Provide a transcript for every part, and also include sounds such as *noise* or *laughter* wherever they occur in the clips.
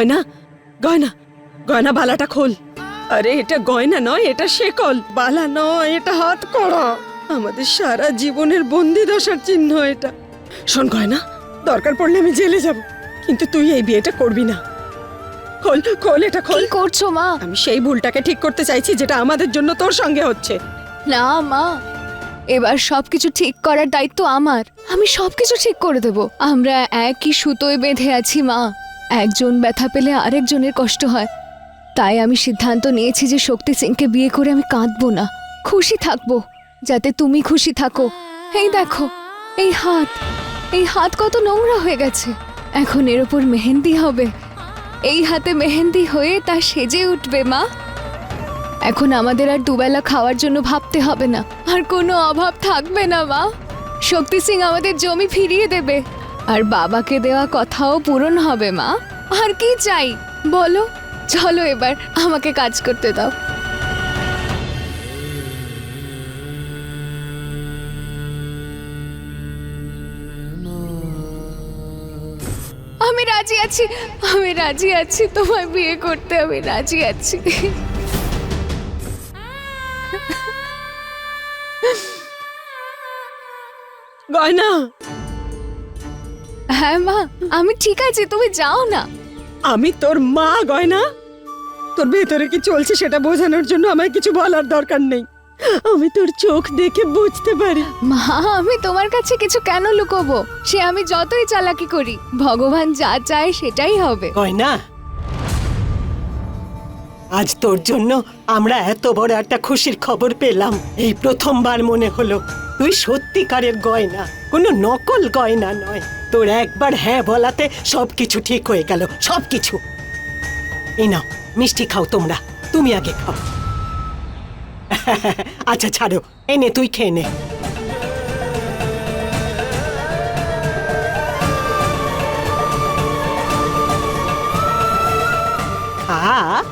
গয়না? গয়না? গয়না বালাটা খোল। আরে এটা গয়না নয় এটা শেকল। বালা নয় এটা হাত করা। আমাদের সারা জীবনের বন্দি দশার চিহ্ন এটা। শোন গয়না দরকার পড়লে আমি জেলে যাব। কিন্তু তুই এই বিয়েটা করবি না। খোল খোল এটা খোল। করছ মা? আমি সেই ভুলটাকে ঠিক করতে চাইছি যেটা আমাদের জন্য তোর সঙ্গে হচ্ছে। না মা। এবার সবকিছু ঠিক করার দায়িত্ব আমার। আমি সবকিছু ঠিক করে দেব। আমরা একই সুতোয় বেঁধে আছি মা। একজন ব্যথা পেলে আরেকজনের কষ্ট হয়। তাই আমি সিদ্ধান্ত নিয়েছি যে শক্তি সিংকে বিয়ে করে আমি কাঁদবো না। খুশি থাকব, যাতে তুমি খুশি থাকো। এই দেখো, এই হাত এই হাত কত নোংরা হয়ে গেছে। এখন এর ওপর মেহেন্দি হবে। এই হাতে মেহেন্দি হয়ে তা সেজে উঠবে, মা। এখন আমাদের আর দুবেলা খাওয়ার জন্য ভাবতে হবে না। আর কোনো অভাব থাকবে না, মা। শক্তি সিং আমাদের জমি ফিরিয়ে দেবে। আর বাবাকে দেওয়া কথাও পূরণ হবে, মা। আর কি চাই? বলো চলো এবার আমাকে কাজ করতে দাও। আমি রাজি আছি আমি রাজি আছি তোমার বিয়ে করতে আমি রাজি আছি। গয়না! হ্যাঁ মা আমি ঠিক আছি তুমি যাও না। আমি তোর মা গয়না? তোর ভেতরে কি চলছে সেটা বোঝানোর জন্য আমায় কিছু বলার দরকার নেই। আমি তোর চোখ দেখে বুঝতে পারি। মা আমি তোমার কাছে কিছু কেন লুকোবো? সে আমি যতই চালাকি করি ভগবান যা চায় সেটাই হবে। গয়না আজ তোর জন্য আমরা এত বড় একটা খুশির খবর পেলাম। এই প্রথমবার মনে হলো তুই সত্যিকারের গয়না কোনো নকল গয়না নয়। তোর একবার হ্যাঁ বলাতে সবকিছু ঠিক হয়ে গেল, সবকিছু। এই নাও, মিষ্টি খাও তোমরা, তুমি আগে খাও। *laughs* আচ্ছা ছাড়ো, এনে, তুই খেয়ে নে। খা।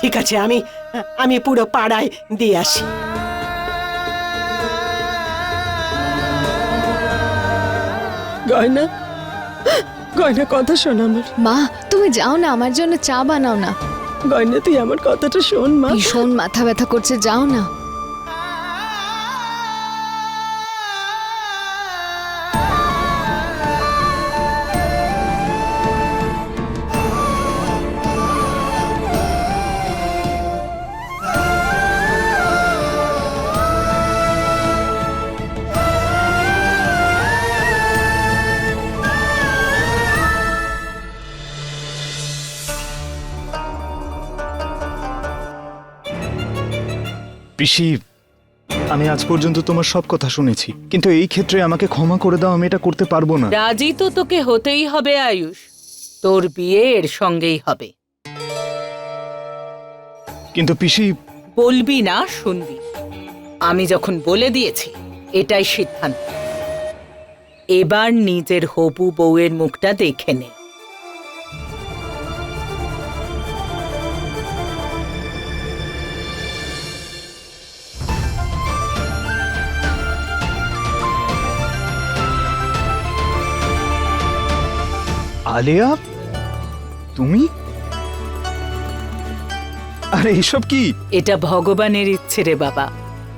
ঠিক আছে আমি আমি পুরো পাড়ায় দিয়ে আসি। গয়না গয়না কথা শোন আমার। মা তুমি যাও না আমার জন্য চা বানাও না। গয়না তুই আমার কথাটা শোন মা। ভীষণ মাথা ব্যথা করছে যাও না। পিসি। আমি আজ পর্যন্ত তোমার সব কথা শুনেছি। কিন্তু এই ক্ষেত্রে আমাকে ক্ষমা করে দাও আমি এটা করতে পারব না। রাজি তো তোকে হতেই হবে আয়ুষ। তোর বিয়ে এর সঙ্গেই হবে। কিন্তু পিসি। বলবি না শুনবি। আমি যখন বলে দিয়েছি এটাই সিদ্ধান্ত। এবার নিজের হবু বউয়ের মুখটা দেখে নে। আলেয়া তুমি? আরে এসব কি? এটা ভগবানের ইচ্ছে রে বাবা।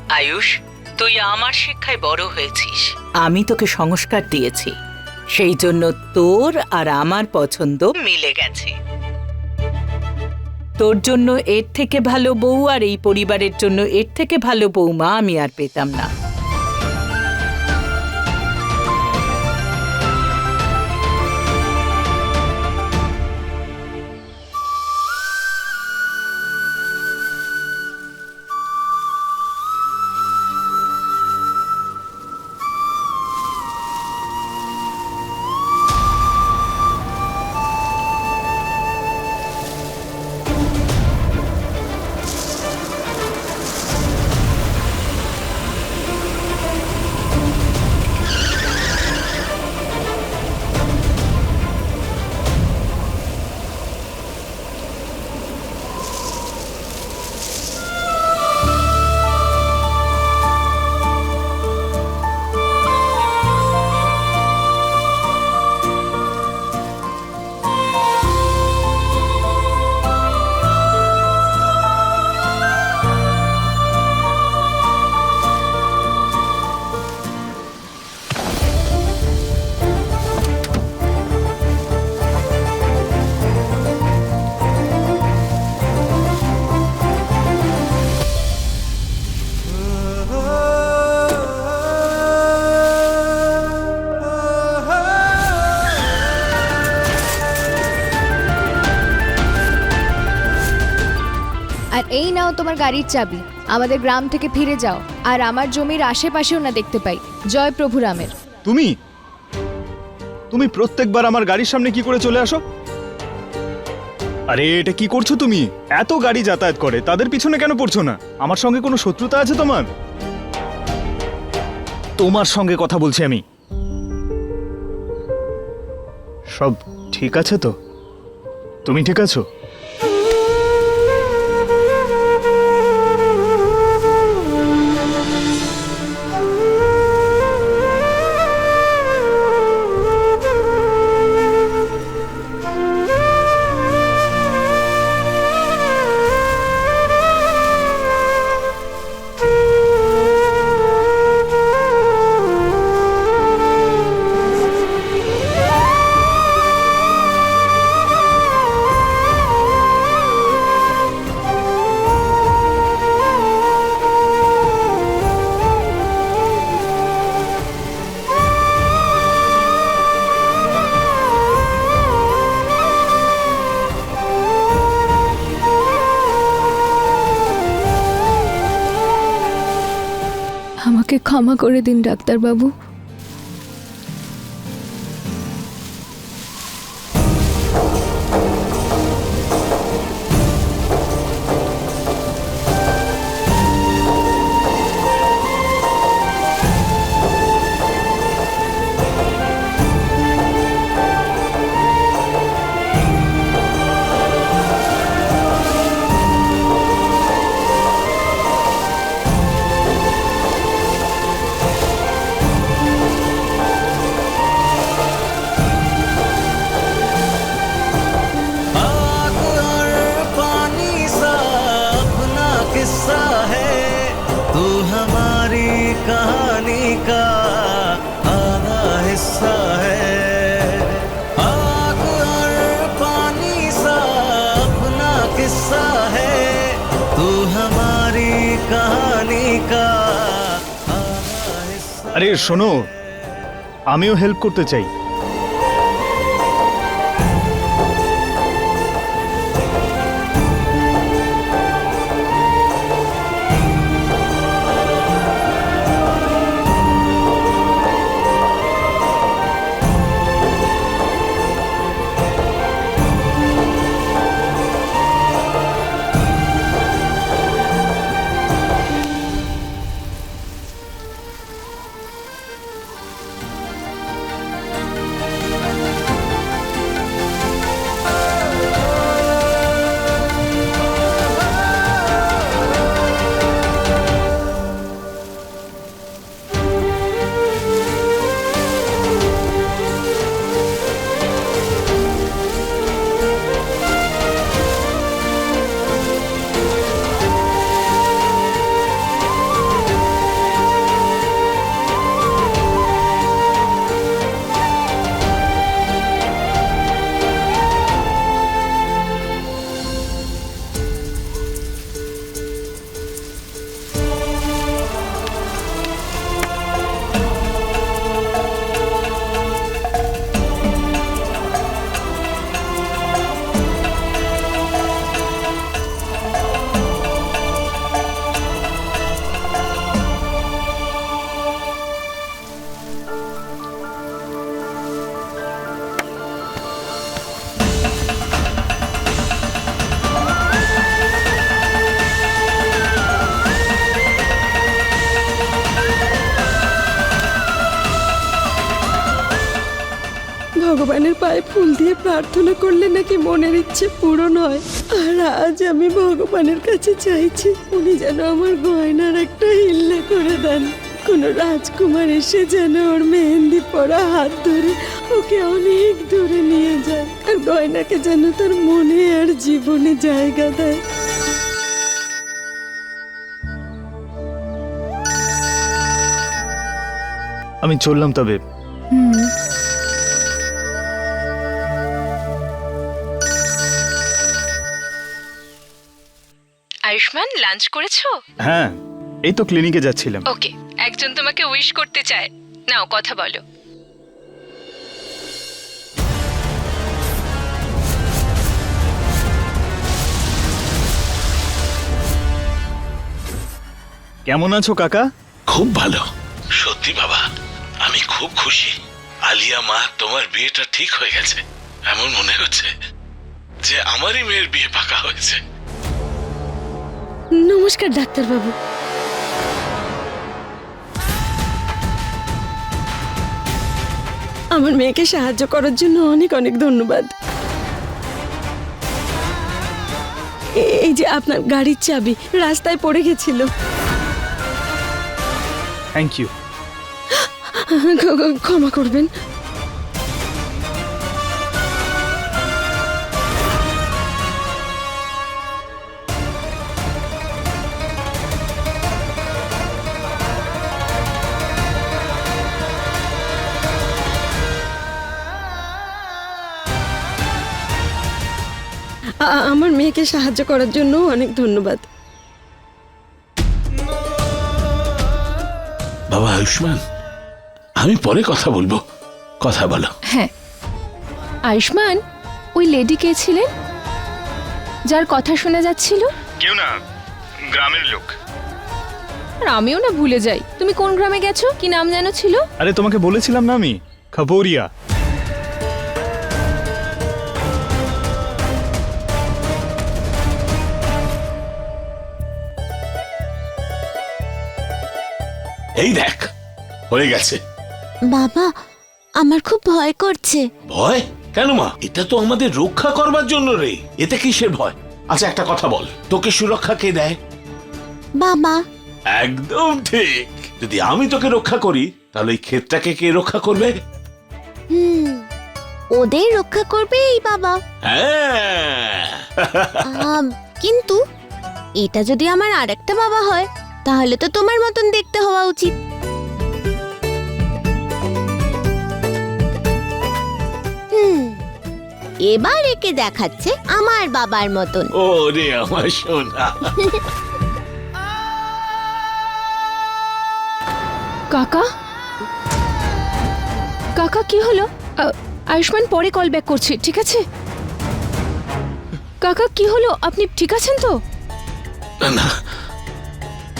আয়ুষ তুই আমার শিক্ষায় বড় হয়েছিস। আমি তোকে সংস্কার দিয়েছি। সেই জন্য তোর আর আমার পছন্দ মিলে গেছে। তোর জন্য এর থেকে ভালো বউ আর এই পরিবারের জন্য এর থেকে ভালো বউমা আমি আর পেতাম না। এই নাও তোমার গাড়ির চাবি। আমাদের গ্রাম থেকে ফিরে যাও। আর আমার জমির আশেপাশেও না দেখতে পাই। জয় প্রভু রামের। তুমি? তুমি প্রত্যেকবার আমার গাড়ির সামনে কি করে চলে আসো? আরে, এটা কি করছ তুমি? এত গাড়ি যাতায়াত করে, তাদের পিছনে কেন পড়ছো না? আমার সঙ্গে কোনো শত্রুতা আছে তোমার? তোমার সঙ্গে কথা বলছি আমি। সব ঠিক আছে তো? তুমি ঠিক আছো? আমাকে ক্ষমা করে দিন ডাক্তারবাবু। तू हमारी कहानी का आधा हिस्सा है आग और पानी सा अपना किस्सा है तू हमारी कहानी का आधा हिस्सा আরে শোনো আমিও হেল্প করতে চাই ভগবানের পায়ে ফুল দিয়ে প্রার্থনা করলে নাকি মনের ইচ্ছে পূরণ হয়। আর আজ আমি ভগবানের কাছে চাইছি উনি যেন আমার গয়নার একটা হিল্লা করে দেন। কোনো রাজকুমার এসে যেন ওর মেহেন্দি পরা হাত ধরে ওকে অনেক দূরে নিয়ে যায় আর গয়নাকে যেন তার মনে আর জীবনে জায়গা দেয়। আমি চললাম তবে। হুম। আয়ুষ্মান লাঞ্চ করেছ? হ্যাঁ এই তো ক্লিনিকে যাচ্ছিলাম। ওকে একজন তোমাকে উইশ করতে চায়। নাও কথা বলো। কেমন আছো কাকা? খুব ভালো। সত্যি বাবা আমি খুব খুশি। আলিয়া মা তোমার বিয়েটা ঠিক হয়ে গেছে। এমন মনে হচ্ছে যে আমারই মেয়ের বিয়ে পাকা হয়েছে। নমস্কার ডাক্তারবাবু। আমার মেয়েকে সাহায্য করার জন্য অনেক অনেক ধন্যবাদ। এই যে আপনার গাড়ির চাবি রাস্তায় পড়ে গেছিল। থ্যাংক ইউ ক্ষ- ক্ষ- ক্ষমা করবেন। আমার সাহায্য করার জন্য অনেক ধন্যবাদ। বাবা আয়ুষ্মান আমি পরে কথা বলব। কথা বলো। হ্যাঁ। আয়ুষ্মান ওই লেডি কে ছিলেন? যার কথা শোনা যাচ্ছিল? কেউ না গ্রামের লোক। আর আমিও না ভুলে যাই। তুমি কোন গ্রামে গেছো? কি নাম যেন ছিল? আরে তোমাকে বলেছিলাম না আমি? খবরিয়া এই দেখ হয়ে গেছে। বাবা আমার খুব ভয় করছে। ভয়? কেন মা? এটা তো আমাদের রক্ষা করবার জন্য রে। এতে কিসের ভয়? আচ্ছা একটা কথা বল। তোকে সুরক্ষা কে দেয়? বাবা। একদম ঠিক। যদি আমি তোকে রক্ষা করি তাহলে এই ক্ষেতটাকে কে রক্ষা করবে? হুম ওদের রক্ষা করবে এই বাবা। হ্যাঁ। আম, কিন্তু এটা যদি আমার আরেকটা বাবা হয় তাহলে তো তোমার মতন দেখতে হওয়া উচিত। এবার একে দেখাচ্ছে আমার বাবার মতন। ও রে আমার সোনা। কাকা? কাকা কি হলো? আ, আয়ুষ্মান পরে কল ব্যাক করছে ঠিক আছে? কাকা কি হলো? আপনি ঠিক আছেন তো? না না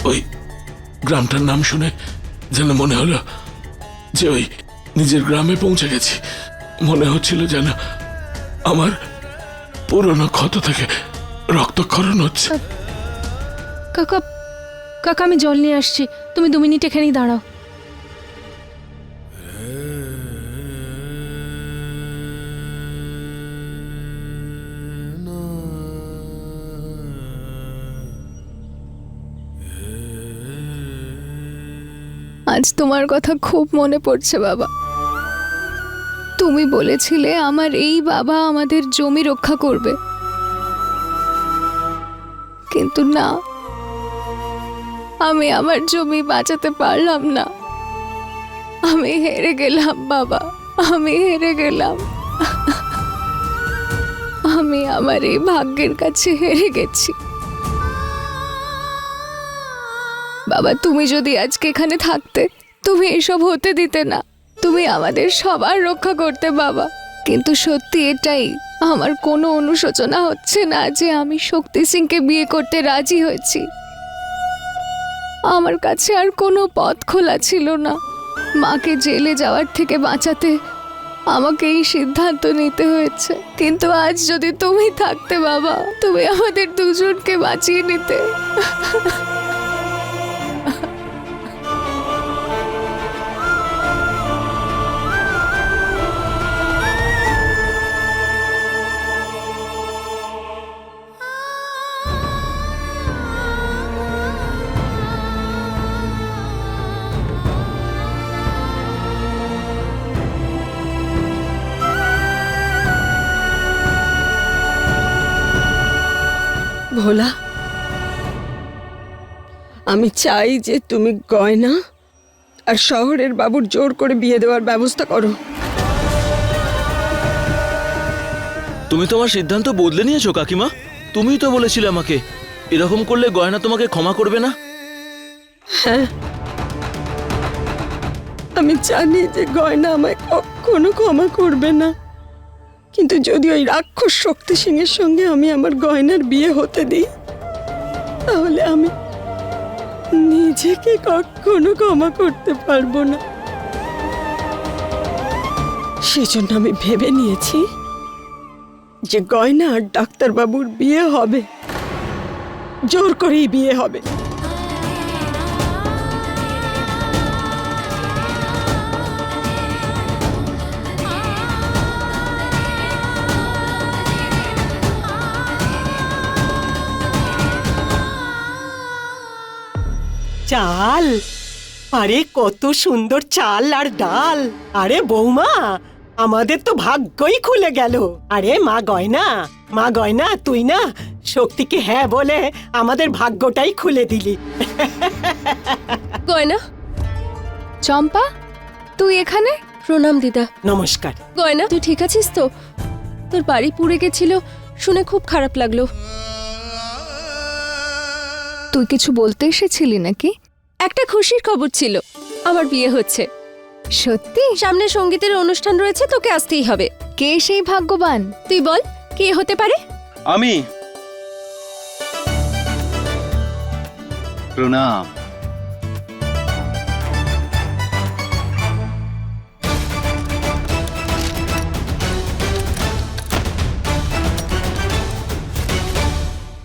ওই গ্রামটার নাম শুনে যেন মনে হলো যে ওই নিজের গ্রামে পৌঁছে গেছি। মনে হচ্ছিল যেন আমার পুরনো ক্ষত থেকে রক্তক্ষরণ হচ্ছে। কাকা কাকা, আমি জল নিয়ে আসছি। তুমি দু মিনিট এখানেই দাঁড়াও। তোমার কথা খুব মনে পড়ছে, বাবা। তুমি বলেছিলে আমার এই বাবা আমাদের জমি রক্ষা করবে। কিন্তু না, আমি আমার জমি বাঁচাতে পারলাম না। আমি হেরে গেলাম, বাবা। আমি হেরে গেলাম। আমি আমার এই ভাগ্যের কাছে হেরে গেছি। বাবা, তুমি যদি আজকে এখানে থাকতে তুমি এসব হতে দিতে না। তুমি আমাদের সবার রক্ষা করতে বাবা। কিন্তু সত্যি এটাই, আমার কোনো অনুশোচনা হচ্ছে না যে আমি শক্তি সিংকে বিয়ে করতে রাজি হয়েছি। আমার কাছে আর কোনো পথ খোলা ছিল না। মাকে জেলে যাওয়ার থেকে বাঁচাতে আমাকে এই সিদ্ধান্ত নিতে হয়েছে। কিন্তু আজ যদি তুমি থাকতে বাবা, তুমি আমাদের দুজনকে বাঁচিয়ে নিতে। আমি চাই যে তুমি গয়না আর শহরের বাবুর জোর করে বিয়ে দেওয়ার ব্যবস্থা করো। তুমি তোমার সিদ্ধান্ত বদলে নিয়েছো কাকিমা। তুমিই তো বলেছিলে আমাকে এরকম করলে গয়না তোমাকে ক্ষমা করবে না। হ্যাঁ। আমি জানি যে গয়না আমায় কখনো ক্ষমা করবে না। কিন্তু যদি ওই রাক্ষস শক্তি সিংয়ের সঙ্গে আমি আমার গয়নার বিয়ে হতে দিই তাহলে আমি নিজেকে কখনো ক্ষমা করতে পারব না। সেজন্য আমি ভেবে নিয়েছি যে গয়না আর ডাক্তারবাবুর বিয়ে হবে। জোর করেই বিয়ে হবে। চাল। আরে কত সুন্দর চাল আর ডাল। আরে বৌমা আমাদের তো ভাগ্যই খুলে গেল। আরে মা গয়না মা গয়না তুই না শক্তিকে হ্যাঁ বলে আমাদের ভাগ্যটাই খুলে দিলি। গয়না চম্পা তুই এখানে? প্রণাম দিদা। নমস্কার। গয়না তুই ঠিক আছিস তো? তোর বাড়ি পুড়ে গেছিল শুনে খুব খারাপ লাগল। তুই কিছু বলতে এসেছিলি নাকি? একটা খুশির খবর ছিল। আমার বিয়ে হচ্ছে। সত্যি? সামনে সঙ্গীতের অনুষ্ঠান রয়েছে তোকে আসতেই হবে। কে সেই ভাগ্যবান? তুই বল কে হতে পারে? আমি। প্রণাম।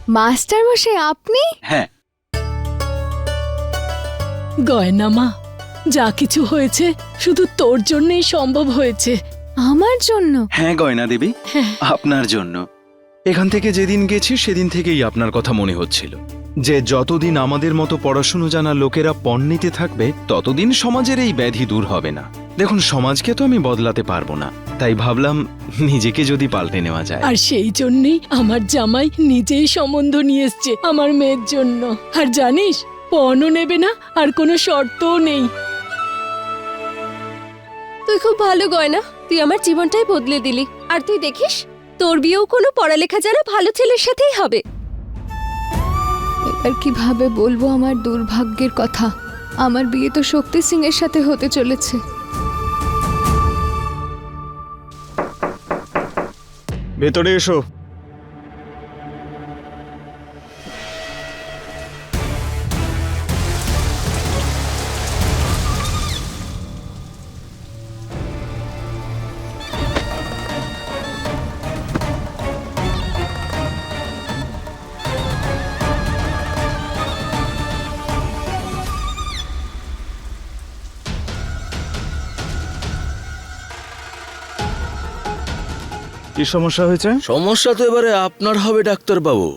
মাস্টার মশাই আপনি? হ্যাঁ। গয়না মা। যা কিছু হয়েছে শুধু তোর জন্যই সম্ভব হয়েছে। আমার জন্য? হ্যাঁ গয়না দেবী আপনার জন্য। এখান থেকে যেদিন গেছি সেদিন থেকেই আপনার কথা মনে হচ্ছিল। যে যতদিন আমাদের মতো পড়াশুনো জানা লোকেরা পণ্ডিতে থাকবে ততদিন সমাজের এই ব্যাধি দূর হবে না। দেখুন সমাজকে তো আমি বদলাতে পারব না। তাই ভাবলাম নিজেকে যদি পাল্টে নেওয়া যায়। আর সেই জন্যই আমার জামাই নিজেই সম্বন্ধ নিয়ে এসছে আমার মেয়ের জন্য। আর জানিস পণও নেবে না আর কোনো শর্তও নেই। তুই খুব ভালো গয়না তুই আমার জীবনটাই বদলে দিলি। আর তুই দেখিস তোর বিয়েও কোনো পড়ালেখা জানা ভালো ছেলের সাথেই হবে। এবার কীভাবে বলব আমার দুর্ভাগ্যের কথা? আমার বিয়ে তো শক্তি সিং এর সাথে হতে চলেছে। ভেতরে এসো। কি সমস্যা হয়েছে? সমস্যা তো এবারে আপনার হবে ডাক্তারবাবু।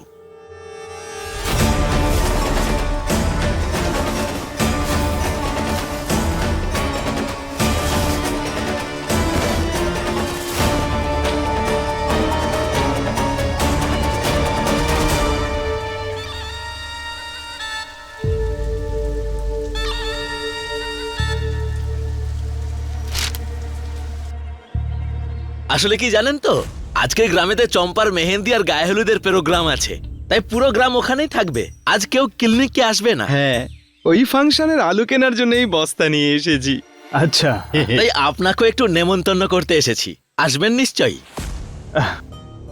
আসলে কি জানেন তো? আজকে গ্রামেতে চম্পার মেহেন্দি আর গায়ে হলুদের প্রোগ্রাম আছে। তাই পুরো গ্রাম ওখানেই থাকবে। আজ কেউ ক্লিনিকে আসবে না। হ্যাঁ ওই ফাংশনের আলু কেনার জন্য এই বস্তা নিয়ে এসেছি। আচ্ছা। *laughs* তাই আপনাকেও একটু নেমন্তন্ন করতে এসেছি। আসবেন নিশ্চয়ই।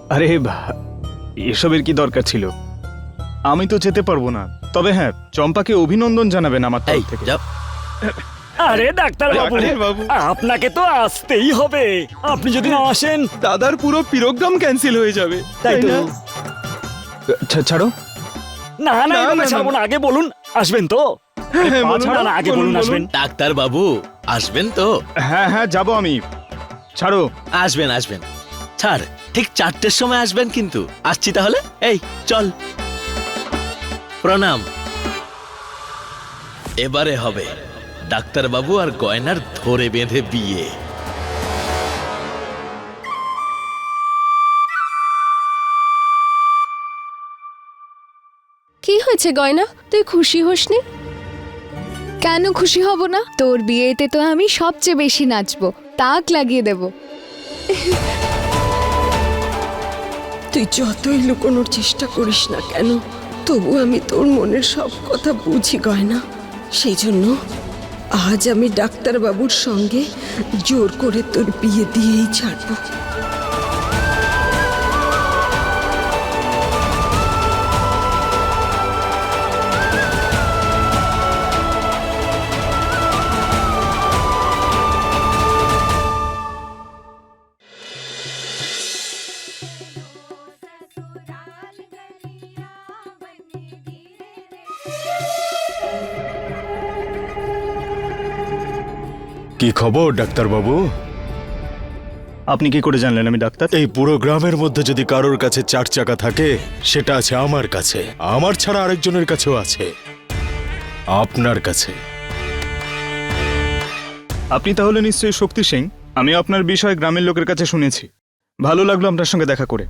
আরে ভা- এসবের কি দরকার ছিল? আমি তো যেতে পারব না। তবে হ্যাঁ চম্পাকে অভিনন্দন জানাবেন আমার এই তরফ থেকে। যাও। *laughs* আরে ডাক্তার বাবু ডাক্তারবাবু। আপনাকে তো আসতেই হবে। আপনি যদি না আসেন। দাদার পুরো পিরোগ্রাম ক্যান্সেল হয়ে যাবে। তাই তো। না? ছা- ছাড়ো। না না না, এভাবে না, না, ছাড়বো না। না। আগে বলুন আসবেন তো? হ্যাঁ, বলুন, না, আগে বলুন। আসবেন। ডাক্তার বাবু আসবেন তো? হ্যাঁ হ্যাঁ যাব আমি। ছাড়ো। আসবেন আসবেন। ছাড় ঠিক চারটের সময় আসবেন কিন্তু। আসছি তাহলে? এই চল। প্রণাম। এবারে হবে। ডাক্তারবাবু আর গয়নার ধরে বেঁধে বিয়ে। কি হয়েছে গয়না? তুই খুশি হোসনি? কেন খুশি হব না? তোর বিয়েতে তো আমি সবচেয়ে বেশি নাচবো। তাক লাগিয়ে দেব। তুই যতই লুকোনোর চেষ্টা করিস না কেন তবু আমি তোর মনের সব কথা বুঝি গয়না। সেই জন্য আজ আমি ডাক্তারবাবুর সঙ্গে জোর করে তোর বিয়ে দিয়েই ছাড়বো। কি খবর ডাক্তারবাবু? আপনি কি করে জানলেন আমি ডাক্তার? এই পুরো গ্রামের মধ্যে যদি কারোর কাছে চার চাকা থাকে সেটা আছে আমার কাছে। আমার ছাড়া আরেকজনের কাছেও আছে। আপনার কাছে। আপনি তাহলে নিশ্চয়ই শক্তি সিং আমি আপনার বিষয়ে গ্রামের লোকের কাছে শুনেছি। ভালো লাগল আপনার সঙ্গে দেখা করে।